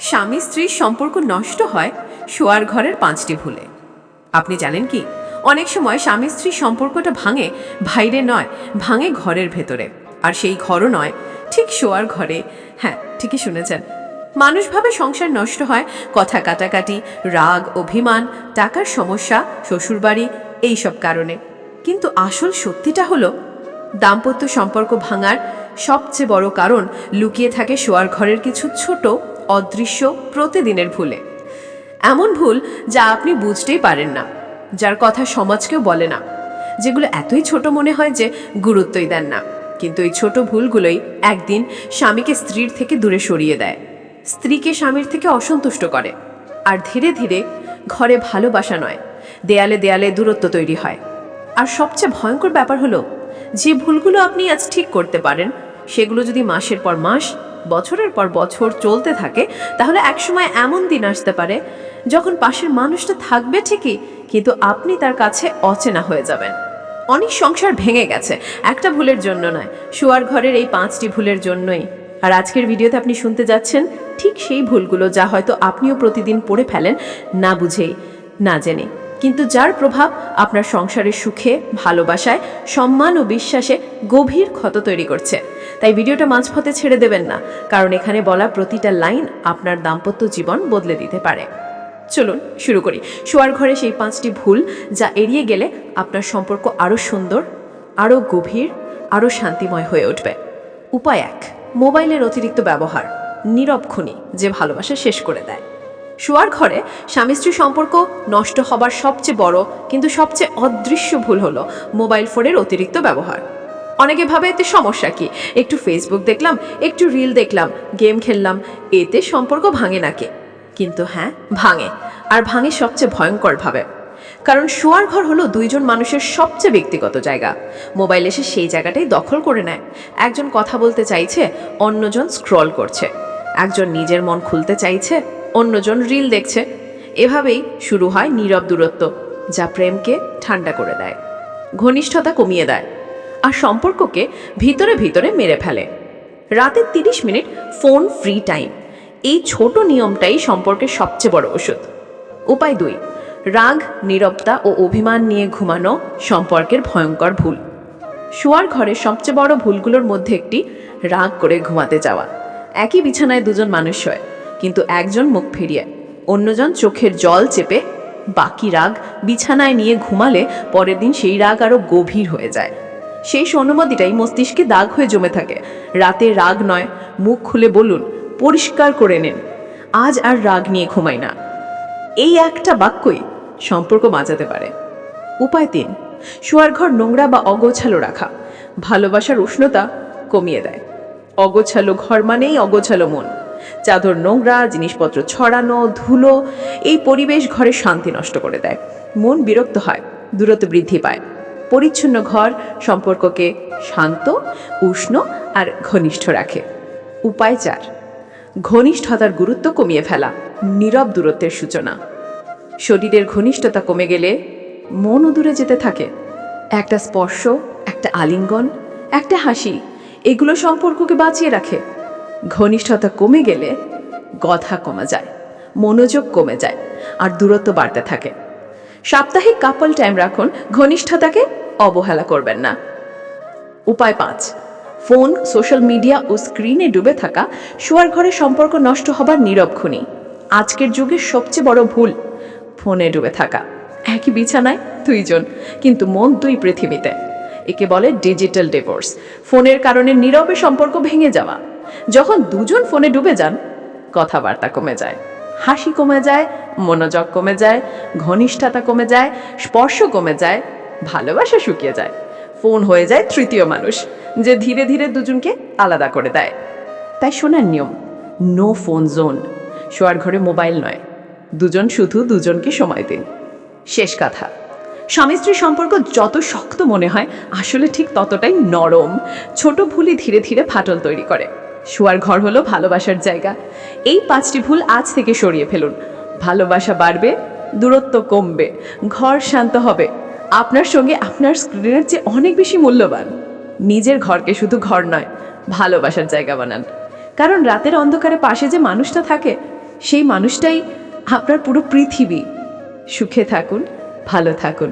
স্বামী স্ত্রীর সম্পর্ক নষ্ট হয় শোয়ার ঘরের পাঁচটি ভুলে। আপনি জানেন কি? অনেক সময় স্বামী স্ত্রীর সম্পর্কটা ভাঙে বাইরে নয়, ভাঙে ঘরের ভেতরে। আর সেই ঘরও নয়, ঠিক শোয়ার ঘরে। হ্যাঁ ঠিকই শুনেছেন। মানুষভাবে সংসার নষ্ট হয়, কথা কাটাকাটি, রাগ, অভিমান, টাকার সমস্যা, শ্বশুরবাড়ি, এইসব কারণে। কিন্তু আসল সত্যিটা হলো, দাম্পত্য সম্পর্ক ভাঙার সবচেয়ে বড় কারণ লুকিয়ে থাকে শোয়ার ঘরের কিছু ছোট অদৃশ্য প্রতিদিনের ভুলে। এমন ভুল যা আপনি বুঝতেই পারেন না, যার কথা সমাজকেও বলে না, যেগুলো এতই ছোট মনে হয় যে গুরুত্বই দেন না। কিন্তু এই ছোট ভুলগুলোই একদিন স্বামীকে স্ত্রীর থেকে দূরে সরিয়ে দেয়। স্ত্রীকে স্বামীর থেকে অসন্তুষ্ট করে। আর ধীরে ধীরে ঘরে ভালোবাসা নয়, দেয়ালে দেয়ালে দূরত্ব তৈরি হয়। আর সবচেয়ে ভয়ঙ্কর ব্যাপার হলো, যে ভুলগুলো আপনি আজ ঠিক করতে পারেন, সেগুলো যদি মাসের পর মাস বছরের পর বছর চলতে থাকে, তাহলে একসময় এমন দিন আসতে পারে যখন পাশের মানুষটা থাকবে ঠিকই, কিন্তু আপনি তার কাছে অচেনা হয়ে যাবেন। অনেক সংসার ভেঙে গেছে, একটা ভুলের জন্য নয় শোয়ার ঘরের এই পাঁচটি ভুলের জন্যই। আর আজকের ভিডিওতে আপনি শুনতে যাচ্ছেন ঠিক সেই ভুলগুলো যা হয়তো আপনিও প্রতিদিন পড়ে ফেলেন, না বুঝেই, না জেনে কিন্তু যার প্রভাব আপনার সংসারের সুখে, ভালোবাসায়, সম্মান ও বিশ্বাসে গভীর ক্ষত তৈরি করছে। তাই ভিডিওটা মাঝপথে ছেড়ে দেবেন না, কারণ এখানে বলা প্রতিটা লাইন আপনার দাম্পত্য জীবন বদলে দিতে পারে। চলুন শুরু করি। শোয়ার ঘরে সেই পাঁচটি ভুল যা এড়িয়ে গেলে আপনার সম্পর্ক আরও সুন্দর, আরও গভীর, আরও শান্তিময় হয়ে উঠবে। উপায় এক, মোবাইলের অতিরিক্ত ব্যবহার, নীরব খুনি যে ভালোবাসা শেষ করে দেয়। শোয়ার ঘরে স্বামী স্ত্রী সম্পর্ক নষ্ট হবার সবচেয়ে বড় কিন্তু সবচেয়ে অদৃশ্য ভুল হলো মোবাইল ফোনের অতিরিক্ত ব্যবহার। অনেকে ভাবে এতে সমস্যা কি। একটু ফেসবুক দেখলাম, একটু রিল দেখলাম গেম খেললাম, এতে সম্পর্ক ভাঙে নাকে? কিন্তু হ্যাঁ ভাঙে। আর ভাঙে সবচেয়ে ভয়ঙ্করভাবে কারণ শোয়ার ঘর হলো দুইজন মানুষের সবচেয়ে ব্যক্তিগত জায়গা। মোবাইল এসে সেই জায়গাটাই দখল করে নেয়। একজন কথা বলতে চাইছে, অন্যজন স্ক্রল করছে। একজন নিজের মন খুলতে চাইছে, অন্যজন রিল দেখছে। এভাবেই শুরু হয় নীরব দূরত্ব, যা প্রেমকে ঠান্ডা করে দেয়। ঘনিষ্ঠতা কমিয়ে দেয়। আর সম্পর্ককে ভিতরে ভিতরে মেরে ফেলে। রাতের তিরিশ মিনিট ফোন ফ্রি টাইম। এই ছোট নিয়মটাই সম্পর্কের সবচেয়ে বড় ওষুধ। উপায় দুই, রাগ, নীরবতা ও অভিমান নিয়ে ঘুমানো সম্পর্কের ভয়ঙ্কর ভুল। শোয়ার ঘরের সবচেয়ে বড় ভুলগুলোর মধ্যে একটি, রাগ করে ঘুমাতে যাওয়া। একই বিছানায় দুজন মানুষ হয়, কিন্তু একজন মুখ ফিরিয়ে, অন্যজন চোখের জল চেপে, বাকি রাগ বিছানায় নিয়ে ঘুমালে পরের দিন সেই রাগ আরও গভীর হয়ে যায়। সেই অনুমতিটাই মস্তিষ্কে দাগ হয়ে জমে থাকে। রাতে রাগ নয়, মুখ খুলে বলুন, পরিষ্কার করে নেন। আজ আর রাগ নিয়ে ঘুমাই না। এই একটা বাক্যই সম্পর্ক বাঁচাতে পারে। উপায় তিন শোয়ার ঘর নোংরা বা অগোছালো রাখা। ভালোবাসার উষ্ণতা কমিয়ে দেয়। অগোছালো ঘর মানেই অগোছালো মন। চাদর নোংরা, জিনিসপত্র ছড়ানো, ধুলো, এই পরিবেশ ঘরে শান্তি নষ্ট করে দেয়। মন বিরক্ত হয়, দূরত্ব বৃদ্ধি পায়। পরিচ্ছন্ন ঘর সম্পর্ককে শান্ত, উষ্ণ আর ঘনিষ্ঠ রাখে। উপায় চার, ঘনিষ্ঠতার গুরুত্ব কমিয়ে ফেলা, নীরব দূরত্বের সূচনা। শরীরের ঘনিষ্ঠতা কমে গেলে মনও দূরে যেতে থাকে। একটা স্পর্শ, একটা আলিঙ্গন, একটা হাসি, এগুলো সম্পর্ককে বাঁচিয়ে রাখে। ঘনিষ্ঠতা কমে গেলে কথা কমে যায়, মনোযোগ কমে যায় আর দূরত্ব বাড়তে থাকে। সাপ্তাহিক কাপল টাইম রাখুন, ঘনিষ্ঠতাকে অবহেলা করবেন না। উপায় পাঁচ, ফোন সোশ্যাল মিডিয়া ও স্ক্রিনে ডুবে থাকা, শোয়ার ঘরে সম্পর্ক নষ্ট হবার নীরব খুনি। আজকের যুগের সবচেয়ে বড় ভুল, ফোনে ডুবে থাকা। একই বিছানায় দুইজন, কিন্তু মন দুই পৃথিবীতে। একে বলে ডিজিটাল ডিভোর্স ফোনের কারণে নীরবে সম্পর্ক ভেঙে যাওয়া। যখন দুজন ফোনে ডুবে যান, কথাবার্তা কমে যায়, হাসি কমে যায় মনোযোগ কমে যায়, ঘনিষ্ঠতা কমে যায়, স্পর্শ কমে যায়, ভালোবাসা শুকিয়ে যায়। ফোন হয়ে যায় তৃতীয় মানুষ, যে ধীরে ধীরে দুজনকে আলাদা করে দেয়। তাই শোনার নিয়ম নো ফোন জোন শোয়ার ঘরে মোবাইল নয়, দুজন শুধু দুজনকে সময় দিন। শেষ কথা, স্বামী স্ত্রী সম্পর্ক যত শক্ত মনে হয়, আসলে ঠিক ততটাই নরম। ছোট ভুলই ধীরে ধীরে ফাটল তৈরি করে। শোয়ার ঘর হলো ভালোবাসার জায়গা। এই পাঁচটি ভুল আজ থেকে সরিয়ে ফেলুন। ভালোবাসা বাড়বে, দূরত্ব কমবে, ঘর শান্ত হবে। আপনার সঙ্গে আপনার স্ক্রিনের চেয়ে অনেক বেশি মূল্যবান। নিজের ঘরকে শুধু ঘর নয়, ভালোবাসার জায়গা বানান। কারণ রাতের অন্ধকারে পাশে যে মানুষটা থাকে, সেই মানুষটাই আপনার পুরো পৃথিবী। সুখে থাকুন, ভালো থাকুন।